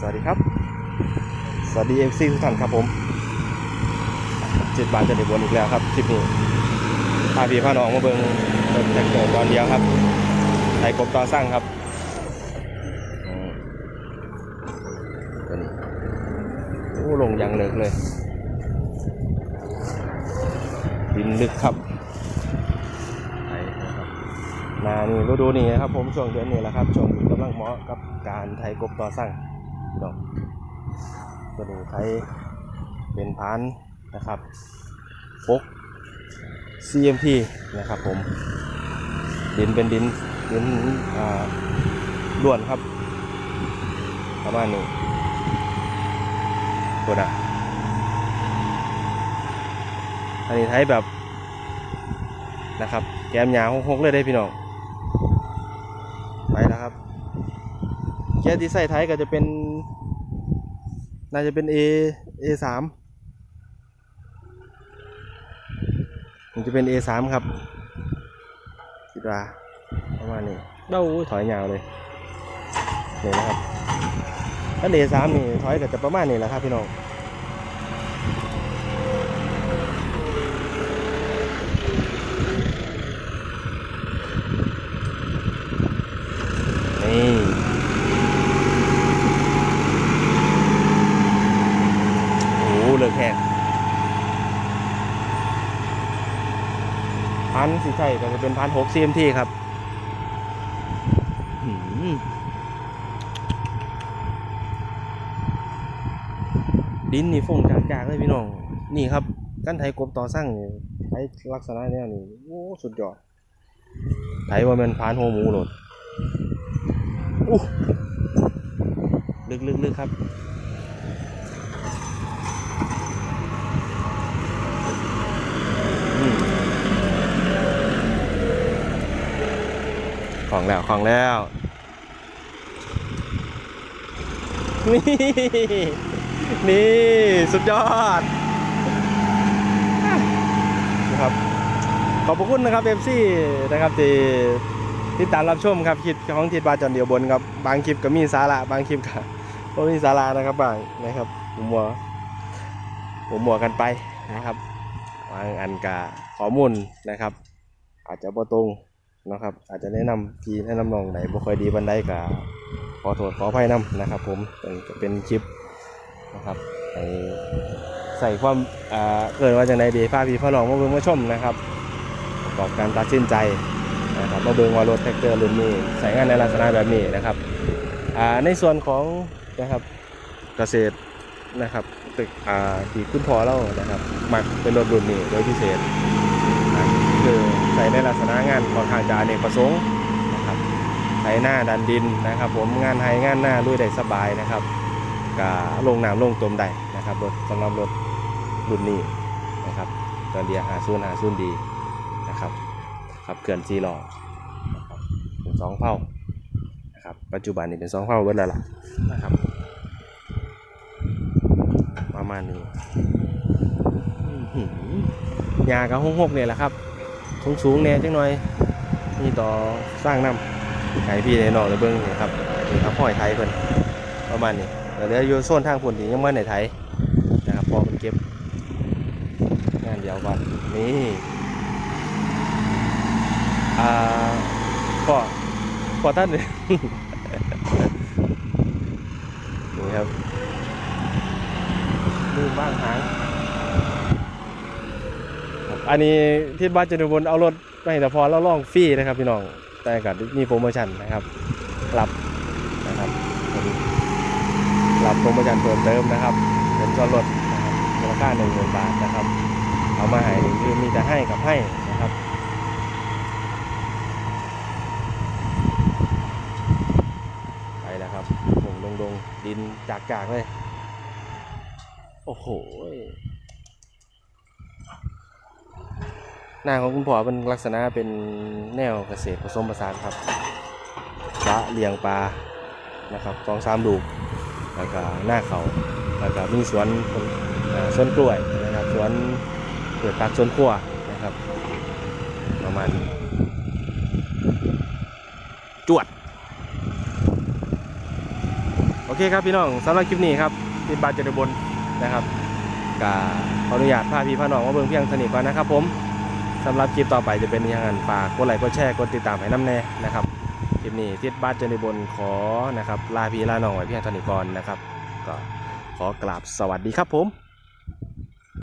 สวัสดีครับ สวัสดีเอฟซีทุกท่านครับผมจิตบาทจะได้บนอีกแล้วครับคลิปนี้พาพี่พาน้องมาเบิ่งรถแท็กเตอร์ตอนเดียวครับไต่กบต่อสร้างครับอืมตัวนี้โอ้ลงยางเลิกเลยดินลึกครับนะครับนานี่ฤดูนี้ครับผมช่วงเดือนนี้แหละครับช่วงกำลังเหมาะกับการไถกบต่อสร้าง พี่น้องตัวนี้ไถเป็นพันนะครับปก CMT นะครับผม ดินเป็นดินดินอ่าล้วนครับประมาณนี้ตัวน่ะอันนี้ไทยแบบนะครับ แกมยาหกๆเลยได้พี่น้อง ไปแล้วครับแก๊สที่ใส่ไทยก็จะเป็น น่าจะเป็น A A สามมันจะเป็น A สามครับคิดว่าประมาณนี้เด้าถอยยาวเลยนี่นะครับถ้า A สามนี่ถอยก็จะประมาณนี้แหละครับพี่น้อง นี่โอ้โห เลิกแหกพันสีไทยก็จะเป็นพันหก CMT ครับดินนี่ฟงจากๆเลยพี่น้อง นี่ครับกันไทยกบต่อสร้างนี่ไทยลักษณะเนี้ยนี่โอ้สุดยอดไทยว่ามันพานโฮมูโหลดอู้ลึกลึกลึกครับ ของแล้วของแล้ว นี่ นี่ สุดยอดนะครับ ขอบพระคุณนะครับเอฟซีนะครับที่ติดตามรับชมครับคลิปของทิดบาจอนเดียวบนครับ บางคลิปก็มีสาระบางคลิปก็บ่มีสาระนะครับบางนะครับผมมัวผมมัวกันไปนะครับบางอันกาข้อมูลนะครับ อาจจะบ่ตรง นะครับ อาจจะแนะนำทีแนะนำน้องไหนบ่ค่อยดีบันไดก็ขอโทษขออภัยนํนะครับ ผมเป็นก็เป็นคลิปนะครับใใส่ความเกิดว่าจังไดดีพาพี่พ่อน้องมาเบิ่งมาชมนะครับประกอบการตัดสินใจนะครับมาเบิ่งว่ารถแท็กเตอร์รุ่นนี้ใช้งานในลักษณะแบบนี้นะครับในส่วนของนะครับเกษตรนะครับตึกอ่าที่คุณพ่อเรานะครับมักเป็นรถรุ่นนี้โดยพิเศษนะ คือใช้ในลักษณะงานค่อนข้างจะอเนกประสงค์นะครับไถหน้าดันดินนะครับ ผมงานไถงานหน้าลุยได้สบายนะครับกาลงน้ำลงตมได้นะครับรถสำหรับรถรุ่นนี้นะครับตอนเดียหาซูนหาซูนดีนะครับขับเคลื่อนซีล้อเป็นสองเผ่านะครับปัจจุบันนี้เป็นสองเผ่าเบิดแล้วล่ะนะครับประมาณนี้หือยากับหงหกเนี่ยแหละครับ สูงๆเนี่ยจังหน่อยนี่ต่อสร้างน้ำไห้พี่ในนอกในเบิ้งนี่ครับนี่ครับห้อยไทยเพิ่นประมาณนี้แต่เหลืออยู่โซนทางฝุ่นที่ยังไม่ในไทยนะครับพอมันเก็บงานเดียวก่อนนี่อ่าก็พอท่านเลยนี่ครับมือบ้างหาง อันนี้ที่บ้านจะดูบนเอารถไปให้แต่พอแล้วล่องฟรีนะครับพี่น้อง แต่กับมีโปรโมชั่นนะครับรับนะครับรับโปรโมชั่นเพิ่มเติมนะครับ เป็นส่วนลดนะครับมูลค่าหนึ่งหมื่นบาทนะครับ เอามาให้นี่คือมีแต่ให้กับให้นะครับไปแล้วครับผมลงลงดินจากจากเลย โอ้โห หน้าของคุณพ่อเป็นลักษณะเป็นแนวเกษตรผสมผสานครับปลาเลี้ยงปลานะครับสองสามลูกแล้วก็หน้าเขาแล้วก็มีสวนสวนกล้วยนะครับสวนเกิดผักสวนครัวนะครับ ประมาณนี้จวด โอเคครับพี่น้องสำหรับคลิปนี้ครับที่บาทเจริญบนนะครับก็ขออนุญาตพาพี่พาน้องมาเบิ่งเพียงเท่านี้ก่อนนะครับผม สำหรับคลิปต่อไปจะเป็นยังไงฝากกดไลค์กดแชร์กดติดตามให้น้ำแน่นะครับคลิปนี้ทิศบ้านเจนิบนขอนะครับลาพี่ลาน้องไว้เพียงเท่านี้ก่อนนะครับ ก็ขอกราบสวัสดีครับผม